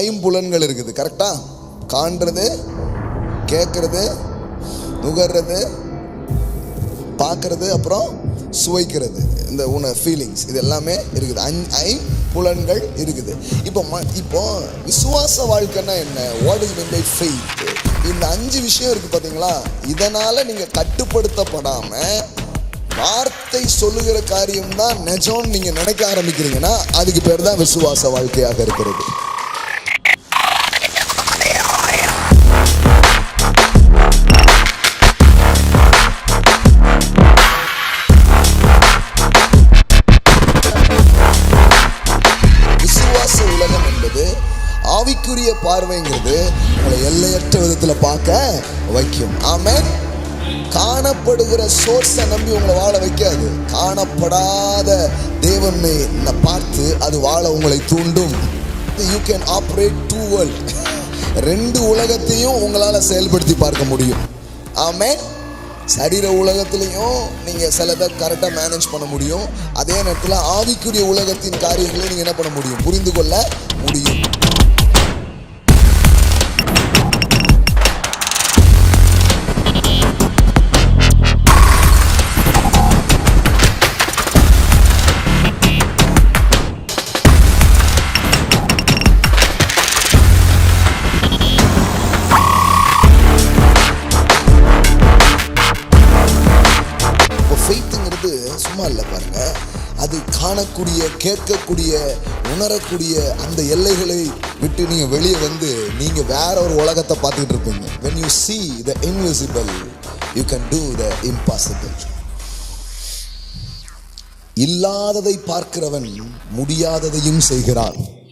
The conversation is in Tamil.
ஐம்புலன்கள் இருக்குது கரெக்டா காண்றது கேட்கறது நுகர்றது பார்க்கறது அப்புறம் சுவைக்கிறது இந்த உண ஃபீலிங்ஸ் இது எல்லாமே இருக்குது. அஞ் ஐ புலன்கள் இருக்குது. இப்போ ம இப்போ விசுவாச வாழ்க்கைன்னா என்ன? What is mean by faith இந்த அஞ்சு விஷயம் இருக்குது பார்த்தீங்களா இதனால் நீங்கள் கட்டுப்படுத்தப்படாமல் வார்த்தை சொல்லுகிற காரியம்தான் நிஜம்னு நீங்கள் நினைக்க ஆரம்பிக்கிறீங்கன்னா அதுக்கு பேர் தான் விசுவாச வாழ்க்கையாக இருக்கிறது. ஆவிக்குரிய பார்வைங்கிறது உங்களை எல்லையற்ற விதத்தில் பார்க்க வைக்கும். ஆமென். காணப்படுகிற சோர்ஸை நம்பி உங்களை வாழ வைக்காது. காணப்படாத தேவனை ந- பார்த்து அது வாழ உங்களை தூண்டும். You can operate two world ரெண்டு உலகத்தையும் உங்களால் செயல்படுத்தி பார்க்க முடியும். ஆமென். சரீர உலகத்துலேயும் நீங்கள் சிலதை கரெக்டாக மேனேஜ் பண்ண முடியும். அதே நேரத்தில் ஆவிக்குரிய உலகத்தின் காரியங்களை நீங்கள் என்ன பண்ண முடியும்? புரிந்து கொள்ள முடியும். சும்மா இல்லை பாருங்க. அது காணக்கூடிய கேட்கக்கூடிய உணரக்கூடிய அந்த எல்லைகளை விட்டு நீங்கள் வெளியே வந்து நீங்கள் வேற ஒரு உலகத்தை பார்த்துக்கிட்டு இருப்பீங்க. When you see the invisible you can do the impossible இல்லாததை பார்க்கிறவன் முடியாததையும் செய்கிறான்.